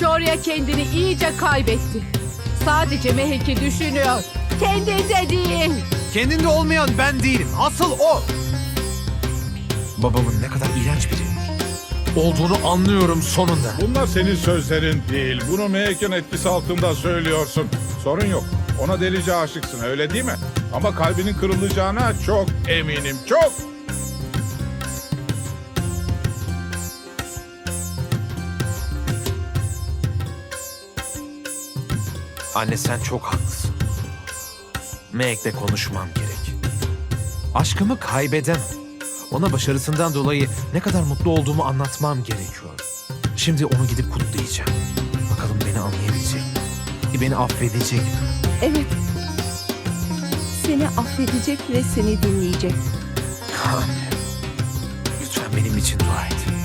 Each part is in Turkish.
Şorya kendini iyice kaybetti. Sadece Mehek'i düşünüyor. Kendinde değil. Kendinde olmayan ben değilim. Asıl o. Babamın ne kadar iğrenç biri olduğunu anlıyorum sonunda. Bunlar senin sözlerin değil. Bunu Mehek'in etkisi altında söylüyorsun. Sorun yok. Ona delice aşıksın öyle değil mi? Ama kalbinin kırılacağına çok eminim. Çok. Anne sen çok haklısın. Meg'le konuşmam gerek. Aşkımı kaybedemem. Ona başarısından dolayı ne kadar mutlu olduğumu anlatmam gerekiyor. Şimdi onu gidip kutlayacağım. Bakalım beni anlayabilecek mi? Beni affedecek mi? Evet. Seni affedecek ve seni dinleyecek. Anne. Lütfen benim için dua et.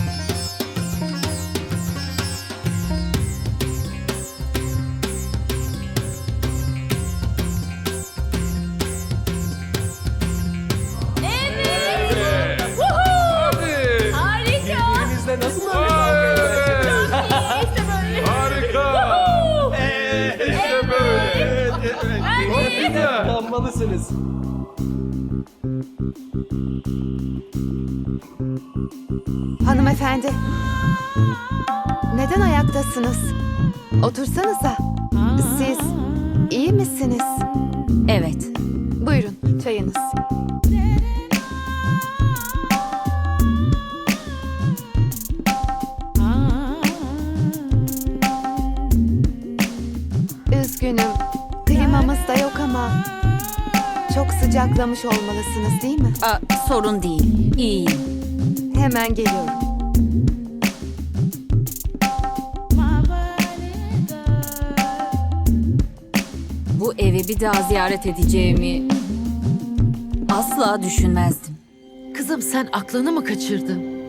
Kullanmalısınız. Hanımefendi. Neden ayaktasınız? Otursanıza. Siz iyi misiniz? Evet. Buyurun çayınız. Çok sıcaklamış olmalısınız değil mi? Aa, sorun değil. İyiyim. Hemen geliyorum. Bu evi bir daha ziyaret edeceğimi asla düşünmezdim. Kızım sen aklını mı kaçırdın?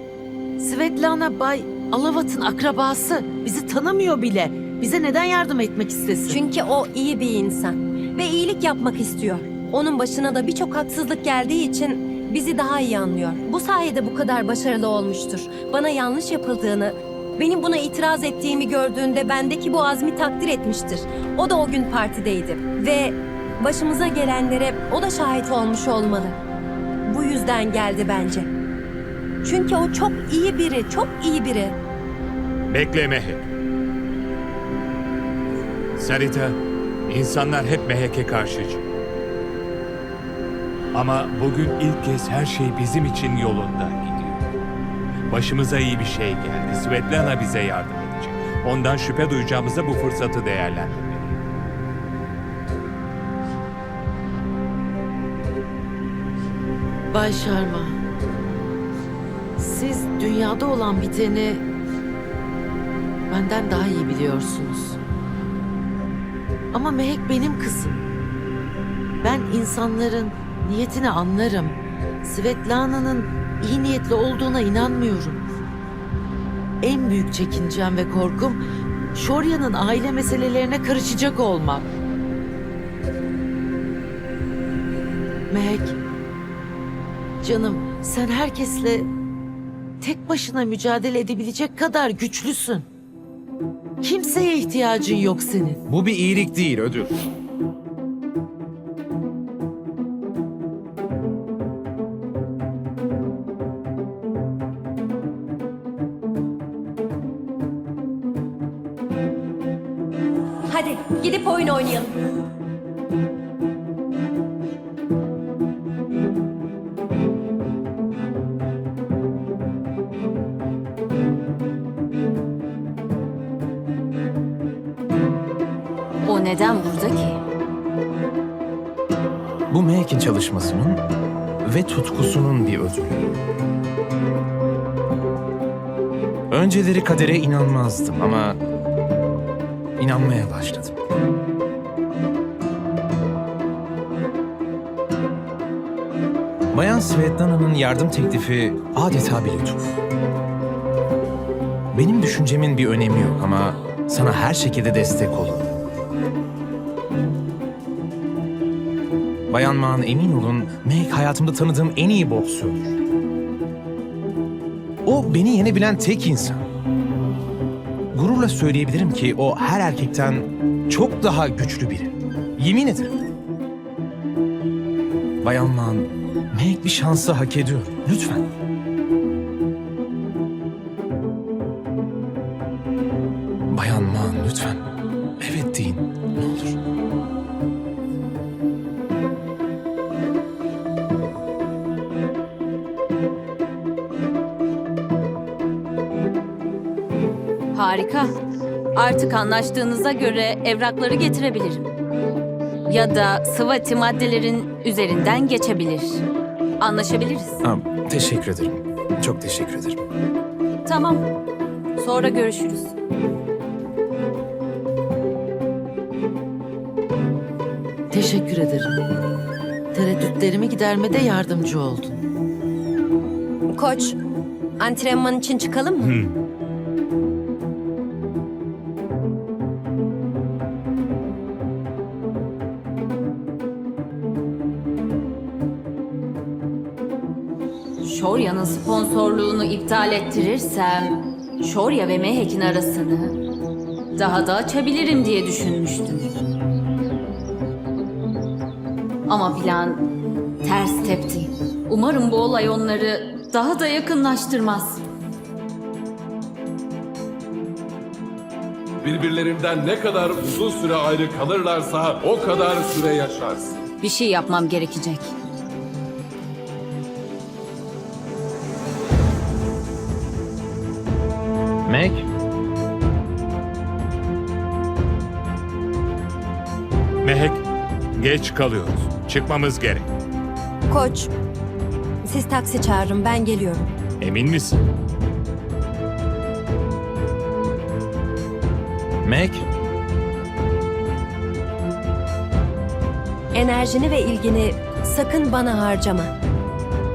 Svetlana Bay Alavat'ın akrabası. Bizi tanımıyor bile. Bize neden yardım etmek istesin? Çünkü o iyi bir insan ve iyilik yapmak istiyor. Onun başına da birçok haksızlık geldiği için bizi daha iyi anlıyor. Bu sayede bu kadar başarılı olmuştur. Bana yanlış yapıldığını, benim buna itiraz ettiğimi gördüğünde bendeki bu azmi takdir etmiştir. O da o gün partideydi ve başımıza gelenlere o da şahit olmuş olmalı. Bu yüzden geldi bence. Çünkü o çok iyi biri, çok iyi biri. Bekle Mehek. Sarita, insanlar hep Mehek'e karşıcı. Ama bugün ilk kez her şey bizim için yolunda gidiyor. Başımıza iyi bir şey geldi. Svetlana bize yardım edecek. Ondan şüphe duyacağımıza bu fırsatı değerlendirmeliyiz. Bay Sharma. Siz dünyada olan biteni benden daha iyi biliyorsunuz. Ama Mehek benim kızım. Ben insanların niyetini anlarım. Svetlana'nın iyi niyetli olduğuna inanmıyorum. En büyük çekincem ve korkum Shorya'nın aile meselelerine karışacak olmak. Mehek, Canım, sen herkesle tek başına mücadele edebilecek kadar güçlüsün. Kimseye ihtiyacın yok senin. Bu bir iyilik değil ödül. Hadi gidip oyun oynayalım. O neden burada ki? Bu Mehek'in çalışmasının ve tutkusunun bir ödülü. Önceleri kadere inanmazdım ama inanmaya başladım. Bayan Svetlana'nın yardım teklifi adeta bir lütuf. Benim düşüncemin bir önemi yok ama sana her şekilde destek olurum. Bayan Maan emin olun Meg hayatımda tanıdığım en iyi boksördür. O beni yenebilen tek insan. Gururla söyleyebilirim ki o her erkekten çok daha güçlü biri. Yemin ederim. Bayan Man, Meg bir şansı hak ediyor. Lütfen. Artık anlaştığınıza göre evrakları getirebilirim. Ya da sıvati maddelerin üzerinden geçebilir. Anlaşabiliriz. Ha, teşekkür ederim. Çok teşekkür ederim. Tamam. Sonra görüşürüz. Teşekkür ederim. Tereddütlerimi gidermede yardımcı oldun. Koç, antrenman için çıkalım mı? Shorya'nın sponsorluğunu iptal ettirirsem Shorya ve Mehek'in arasını daha da açabilirim diye düşünmüştüm. Ama plan ters tepti. Umarım bu olay onları daha da yakınlaştırmaz. Birbirlerinden ne kadar uzun süre ayrı kalırlarsa o kadar süre yaşarsın. Bir şey yapmam gerekecek. Meg? Mehek, geç kalıyoruz. Çıkmamız gerek. Koç, siz taksi çağırın ben geliyorum. Emin misin? Meg? Enerjini ve ilgini sakın bana harcama.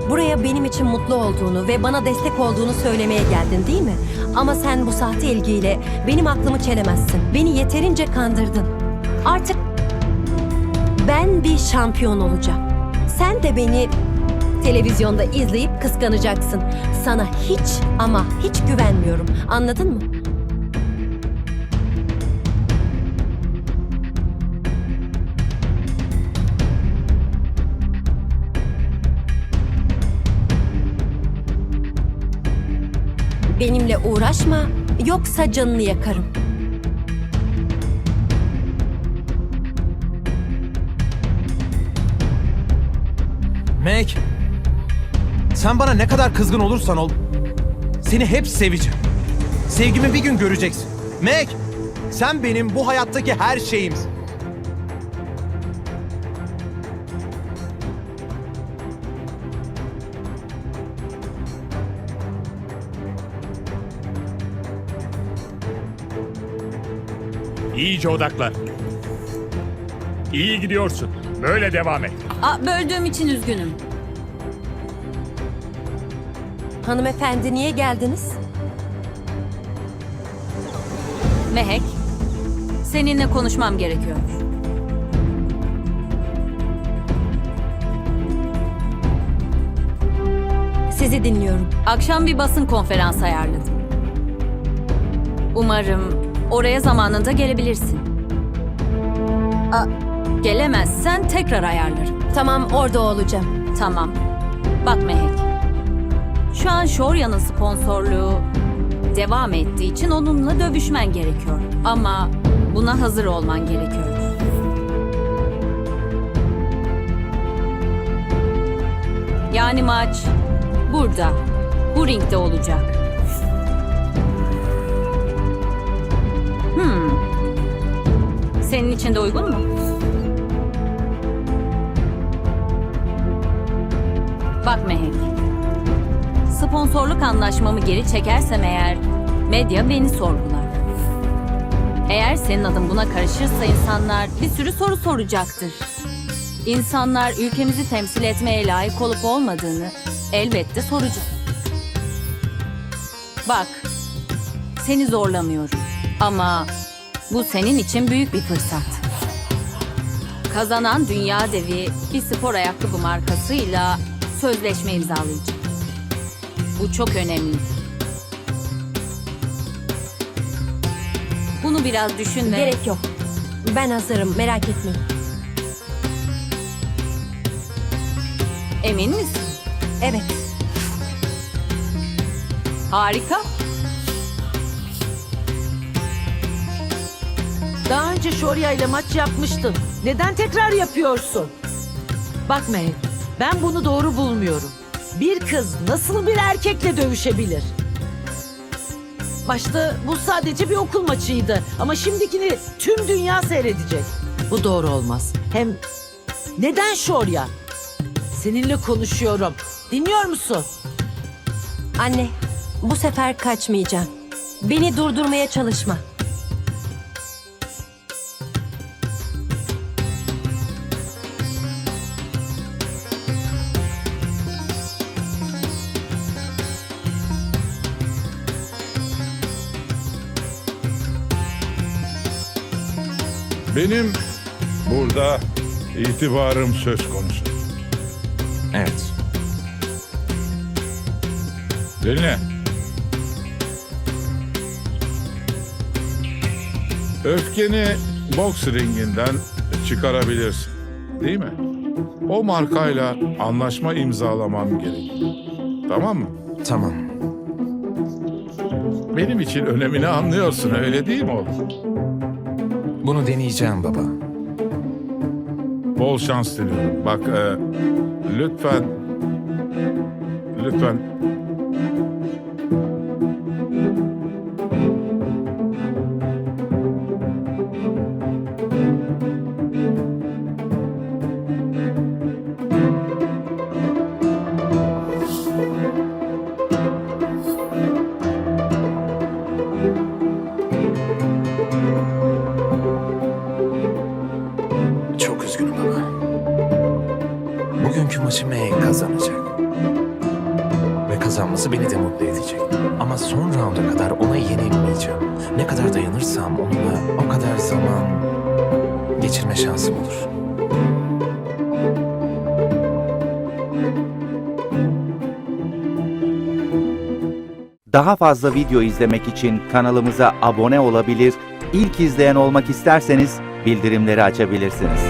Buraya benim için mutlu olduğunu ve bana destek olduğunu söylemeye geldin değil mi? Ama sen bu sahte ilgiyle benim aklımı çelemezsin. Beni yeterince kandırdın. Artık ben bir şampiyon olacağım. Sen de beni televizyonda izleyip kıskanacaksın. Sana hiç ama hiç güvenmiyorum. Anladın mı? Benimle uğraşma yoksa canını yakarım. Meg? Sen bana ne kadar kızgın olursan ol, seni hep seveceğim. Sevgimi bir gün göreceksin. Meg, sen benim bu hayattaki her şeyimsin. İyice odaklan. İyi gidiyorsun. Böyle devam et. Aa, böldüğüm için üzgünüm. Hanımefendi niye geldiniz? Mehek, seninle konuşmam gerekiyor. Sizi dinliyorum. Akşam bir basın konferansı ayarladım. Umarım oraya zamanında gelebilirsin. Aa, gelemezsen tekrar ayarlarım. Tamam orada olacağım. Tamam. Bak Mehek. Şu an Shorya'nın sponsorluğu devam ettiği için onunla dövüşmen gerekiyor. Ama buna hazır olman gerekiyor. Yani maç burada, bu ringde olacak. Senin için de uygun mu? Bak Mehek. Sponsorluk anlaşmamı geri çekersem eğer medya beni sorgular. Eğer senin adın buna karışırsa insanlar bir sürü soru soracaktır. İnsanlar ülkemizi temsil etmeye layık olup olmadığını elbette soracak. Bak, seni zorlamıyorum ama bu senin için büyük bir fırsat. Kazanan dünya devi bir spor ayakkabı markasıyla sözleşme imzalayacak. Bu çok önemli. Bunu biraz düşün ve... Gerek yok. Ben hazırım merak etmeyin. Emin misin? Evet. Harika. Önce Şorya ile maç yapmıştın. Neden tekrar yapıyorsun? Bak Mehek, ben bunu doğru bulmuyorum. Bir kız nasıl bir erkekle dövüşebilir? Başta bu sadece bir okul maçıydı ama şimdikini tüm dünya seyredecek. Bu doğru olmaz. Hem neden Şorya? Seninle konuşuyorum. Dinliyor musun? Anne, bu sefer kaçmayacağım. Beni durdurmaya çalışma. Benim burada itibarım söz konusu. Evet. Dinle. Öfkeni boks ringinden çıkarabilirsin. Değil mi? O markayla anlaşma imzalamam gerek. Tamam mı? Tamam. Benim için önemini anlıyorsun öyle değil mi oğlum? Bunu deneyeceğim baba. Bol şans diliyorum. Bak e, lütfen lütfen Ama son rounda kadar ona yenilmeyeceğim. Ne kadar dayanırsam onunla o kadar zaman geçirme şansım olur. Daha fazla video izlemek için kanalımıza abone olabilir, ilk izleyen olmak isterseniz bildirimleri açabilirsiniz.